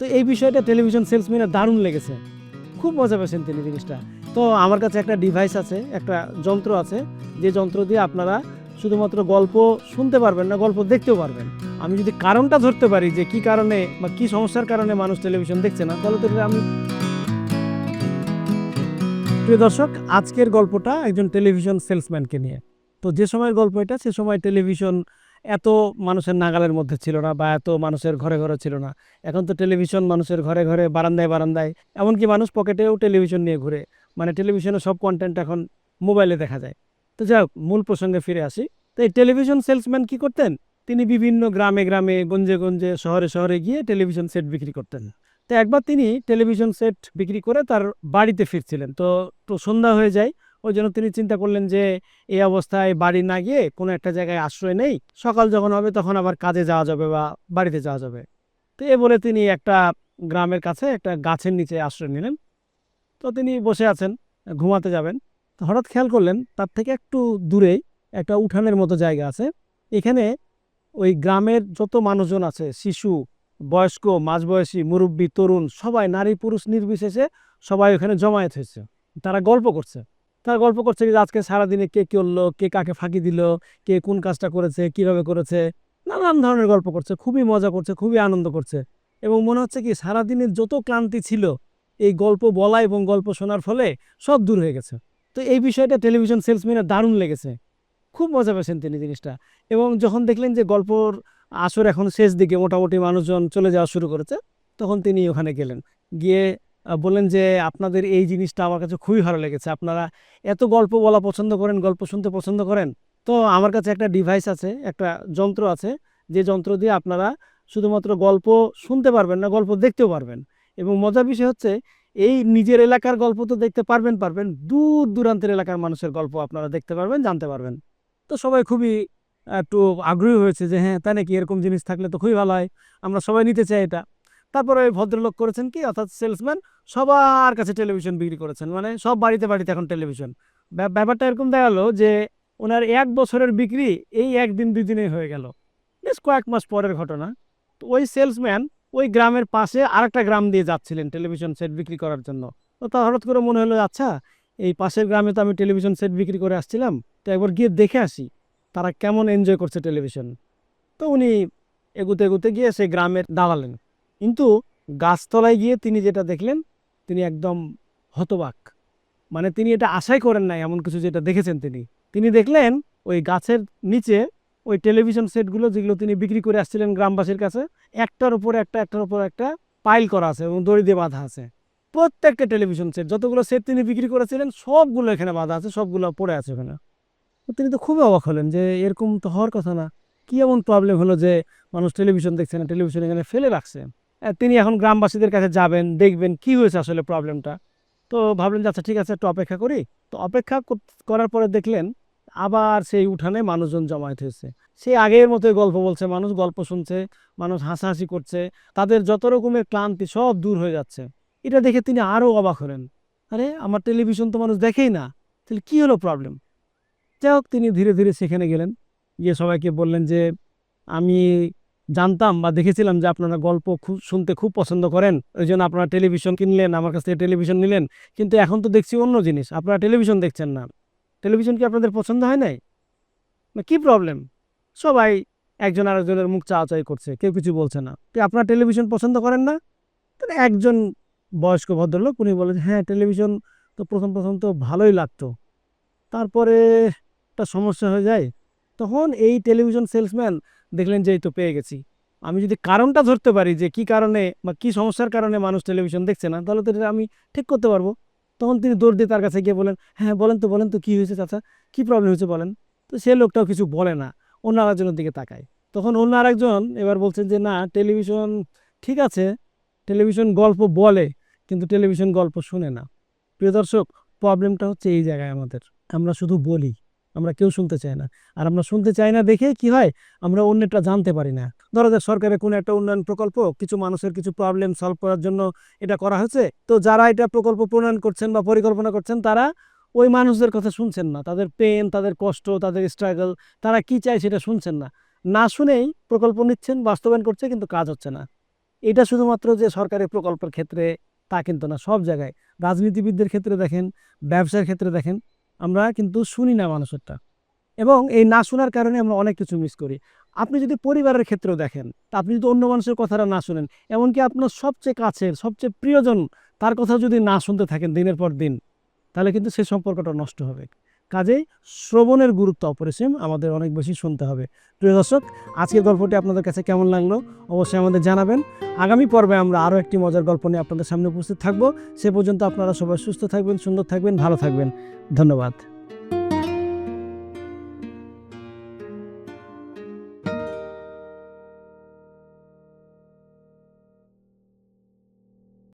তো এই বিষয়টা টেলিভিশন সেলসম্যানের দারুণ লেগেছে। খুব মজা পেয়েছেন তিনি জিনিসটা। তো আমার কাছে একটা ডিভাইস আছে, একটা যন্ত্র আছে, যে যন্ত্র দিয়ে আপনারা শুধুমাত্র গল্প শুনতে পারবেন না, গল্প দেখতেও পারবেন। আমি যদি কারণটা ধরতে পারি যে কি কারণে বা কি সমস্যার কারণে মানুষ টেলিভিশন দেখছে না, তাহলে তো আমি প্রিয় দর্শক, আজকের গল্পটা একজন টেলিভিশন সেলসম্যানকে নিয়ে। তো যে সময়ের গল্প এটা, সে সময় টেলিভিশন এত মানুষের নাগালের মধ্যে ছিল না বা এত মানুষের ঘরে ঘরে ছিল না। এখন তো টেলিভিশন মানুষের ঘরে ঘরে, বারান্দায় বারান্দায়, এমনকি মানুষ পকেটেও টেলিভিশন নিয়ে ঘুরে। মানে টেলিভিশনে সব কন্টেন্ট এখন মোবাইলে দেখা যায়। তো যাই হোক, মূল প্রসঙ্গে ফিরে আসি। তো এই টেলিভিশন সেলসম্যান কি করতেন? তিনি বিভিন্ন গ্রামে গ্রামে, গঞ্জে গঞ্জে, শহরে শহরে গিয়ে টেলিভিশন সেট বিক্রি করতেন। তো একবার তিনি টেলিভিশন সেট বিক্রি করে তার বাড়িতে ফিরছিলেন। তো সন্ধ্যা হয়ে যায় ওই জন্য তিনি চিন্তা করলেন যে, এই অবস্থায় বাড়ি না গিয়ে কোনো একটা জায়গায় আশ্রয় নেই। সকাল যখন হবে তখন আবার কাজে যাওয়া যাবে বা বাড়িতে যাওয়া যাবে। তো এ বলে তিনি একটা গ্রামের কাছে একটা গাছের নিচে আশ্রয় নিলেন। তো তিনি বসে আছেন, ঘুমাতে যাবেন। তো হঠাৎ খেয়াল করলেন তার থেকে একটু দূরেই একটা উঠানের মতো জায়গা আছে। এখানে ওই গ্রামের যত মানুষজন আছে, শিশু, বয়স্ক, মাঝবয়সী, মুরব্বী, তরুণ, সবাই নারী পুরুষ নির্বিশেষে সবাই ওখানে জমায়েত হয়েছে। তারা গল্প করছে। তারা গল্প করছে যে আজকে সারাদিনে কে করল, কে কাকে ফাঁকি দিল, কে কোন কাজটা করেছে, কীভাবে করেছে, নানান ধরনের গল্প করছে, খুবই মজা করছে, খুবই আনন্দ করছে। এবং মনে হচ্ছে কি সারাদিনের যত ক্লান্তি ছিল, এই গল্প বলা এবং গল্প শোনার ফলে সব দূর হয়ে গেছে। তো এই বিষয়টা টেলিভিশন সেলসম্যানের দারুণ লেগেছে। খুব মজা পেয়েছেন তিনি জিনিসটা। এবং যখন দেখলেন যে গল্পর আসর এখন শেষ দিকে, মোটামুটি মানুষজন চলে যাওয়া শুরু করেছে, তখন তিনি ওখানে গেলেন। গিয়ে বললেন যে আপনাদের এই জিনিসটা আমার কাছে খুবই ভালো লেগেছে। আপনারা এত গল্প বলা পছন্দ করেন, গল্প শুনতে পছন্দ করেন, তো আমার কাছে একটা ডিভাইস আছে, একটা যন্ত্র আছে, যে যন্ত্র দিয়ে আপনারা শুধুমাত্র গল্প শুনতে পারবেন না, গল্প দেখতেও পারবেন। এবং মজার বিষয় হচ্ছে, এই নিজের এলাকার গল্প তো দেখতে পারবেন পারবেন, দূর দূরান্তের এলাকার মানুষের গল্প আপনারা দেখতে পারবেন, জানতে পারবেন। তো সবাই খুবই একটু আগ্রহী হয়েছে যে হ্যাঁ তাই নাকি এরকম জিনিস থাকলে তো খুবই ভালো হয়, আমরা সবাই নিতে চাই এটা। তারপরে ওই ভদ্রলোক করেছেন কি? অর্থাৎ সেলসম্যান, সবার কাছে টেলিভিশন বিক্রি করেছেন। মানে সব বাড়িতে বাড়িতে এখন টেলিভিশন। ব্যা- ব্যাপারটা এরকম দেখা গেলো যে, ওনার এক বছরের বিক্রি এই একদিন দুই দিনে হয়ে গেল। বেশ কয়েক মাস পরের ঘটনা। তো ওই সেলসম্যান ওই গ্রামের পাশে আরেকটা গ্রাম দিয়ে যাচ্ছিলেন টেলিভিশন সেট বিক্রি করার জন্য। তো তার হঠাৎ করে মনে হলো আচ্ছা এই পাশের গ্রামে তো আমি টেলিভিশন সেট বিক্রি করে আসছিলাম। তো একবার গিয়ে দেখে আসি, তারা কেমন এনজয় করছে টেলিভিশন। তো উনি এগুতে এগুতে গিয়ে সেই গ্রামের দাঁড়ালেন কিন্তু গাছতলায় গিয়ে তিনি যেটা দেখলেন, তিনি একদম হতবাক। মানে তিনি এটা আশাই করেন নাই এমন কিছু যেটা দেখেছেন তিনি। তিনি দেখলেন ওই গাছের নিচে ওই টেলিভিশন সেটগুলো যেগুলো তিনি বিক্রি করে আসছিলেন গ্রামবাসীর কাছে, একটার উপরে একটা, একটার উপর একটা পাইল করা আছে এবং দড়ি দিয়ে বাঁধা আছে। প্রত্যেকটা টেলিভিশন সেট, যতগুলো সেট তিনি বিক্রি করেছিলেন, সবগুলো এখানে বাঁধা আছে, সবগুলো পড়ে আছে ওখানে। তিনি তো খুবই অবাক হলেন যে এরকম তো হওয়ার কথা না। কি এমন প্রবলেম হলো যে মানুষ টেলিভিশন দেখছে না, টেলিভিশন এখানে ফেলে রাখছে? তিনি এখন গ্রামবাসীদের কাছে যাবেন, দেখবেন কি হয়েছে আসলে প্রবলেমটা তো ভাবলেন যে আচ্ছা ঠিক আছে, একটু অপেক্ষা করি। তো অপেক্ষা কর- করার পরে দেখলেন আবার সেই উঠানে মানুষজন জমায়েত হয়েছে। সে আগের মতোই গল্প বলছে, মানুষ গল্প শুনছে, মানুষ হাসাহাসি করছে, তাদের যত রকমের ক্লান্তি সব দূর হয়ে যাচ্ছে। এটা দেখে তিনি আরও অবাক হলেন। আরে, আমার টেলিভিশন তো মানুষ দেখেই না, তাহলে কি হলো প্রবলেম যাই তিনি ধীরে ধীরে সেখানে গেলেন। গিয়ে সবাইকে বললেন যে, আমি জানতাম বা দেখেছিলাম যে আপনারা গল্প খুব শুনতে খুব পছন্দ করেন। ওই জন্য আপনারা টেলিভিশন কিনলেন আমার কাছ থেকে টেলিভিশন নিলেন। কিন্তু এখন তো দেখছি অন্য জিনিস আপনারা টেলিভিশন দেখছেন না। টেলিভিশন কি আপনাদের পছন্দ হয় নাই? কি প্রবলেম সবাই একজন আরেকজনের মুখ চাওয়াচাই করছে কেউ কিছু বলছে না। তো আপনারা টেলিভিশন পছন্দ করেন না? তাহলে একজন বয়স্ক ভদ্রলোক উনি বলে যে, হ্যাঁ টেলিভিশন তো প্রথম প্রথম তো ভালোই লাগতো। তারপরে একটা সমস্যা হয়ে যায়। তখন এই টেলিভিশন সেলসম্যান দেখলেন যে এই তো পেয়ে গেছি। আমি যদি কারণটা ধরতে পারি যে কি কারণে বা কি সমস্যার কারণে মানুষ টেলিভিশন দেখছে না, তাহলে তো আমি ঠিক করতে পারব। তখন তিনি দৌড় দিয়ে তার কাছে গিয়ে বলেন হ্যাঁ বলেন তো বলেন তো, কি হয়েছে চাচা? কি প্রবলেম হয়েছে বলেন? তো সে লোকটাও কিছু বলে না, অন্য আরেকজনের দিকে তাকায়। তখন অন্য আরেকজন এবার বলছেন যে, না টেলিভিশন ঠিক আছে টেলিভিশন গল্প বলে, কিন্তু টেলিভিশন গল্প শুনে না। প্রিয় দর্শক প্রবলেমটা হচ্ছে এই জায়গায় আমাদের। আমরা শুধু বলি। আমরা কেউ শুনতে চাই না। আর আমরা শুনতে চাই না দেখে কি হয়? আমরা অন্যটা জানতে পারি না। ধরো যে সরকারের কোনো একটা উন্নয়ন প্রকল্প, কিছু মানুষের কিছু প্রবলেম সলভ করার জন্য এটা করা হয়েছে। তো যারা এটা প্রকল্প প্রণয়ন করছেন বা পরিকল্পনা করছেন, তারা ওই মানুষদের কথা শুনছেন না। তাদের পেন তাদের কষ্ট, তাদের স্ট্রাগল তারা কি চায় সেটা শুনছেন না। না শুনেই প্রকল্প নিচ্ছেন, বাস্তবায়ন করছে, কিন্তু কাজ হচ্ছে না। এটা শুধুমাত্র যে সরকারি প্রকল্পের ক্ষেত্রে তা কিন্তু না, সব জায়গায়। রাজনীতিবিদদের ক্ষেত্রে দেখেন, ব্যবসার ক্ষেত্রে দেখেন আমরা কিন্তু শুনি না মানুষেরটা। এবং এই না শোনার কারণে আমরা অনেক কিছু মিস করি। আপনি যদি পরিবারের ক্ষেত্রেও দেখেন, তা আপনি যদি অন্য মানুষের কথাটা না শুনেন, এমনকি আপনার সবচেয়ে কাছের, সবচেয়ে প্রিয়জন তার কথা যদি না শুনতে থাকেন দিনের পর দিন, তাহলে কিন্তু সেই সম্পর্কটা নষ্ট হবে। কাজেই শ্রবণের গুরুত্ব অপরিসীম, আমাদের অনেক বেশি শুনতে হবে। প্রিয় দর্শক, আজকের গল্পটি আপনাদের কাছে কেমন লাগল অবশ্যই আমাদের জানাবেন। আগামী পর্বে আমরা আরও একটি মজার গল্প নিয়ে আপনাদের সামনে উপস্থিত থাকব। সে পর্যন্ত আপনারা সবাই সুস্থ থাকবেন, সুন্দর থাকবেন, ভালো থাকবেন। ধন্যবাদ।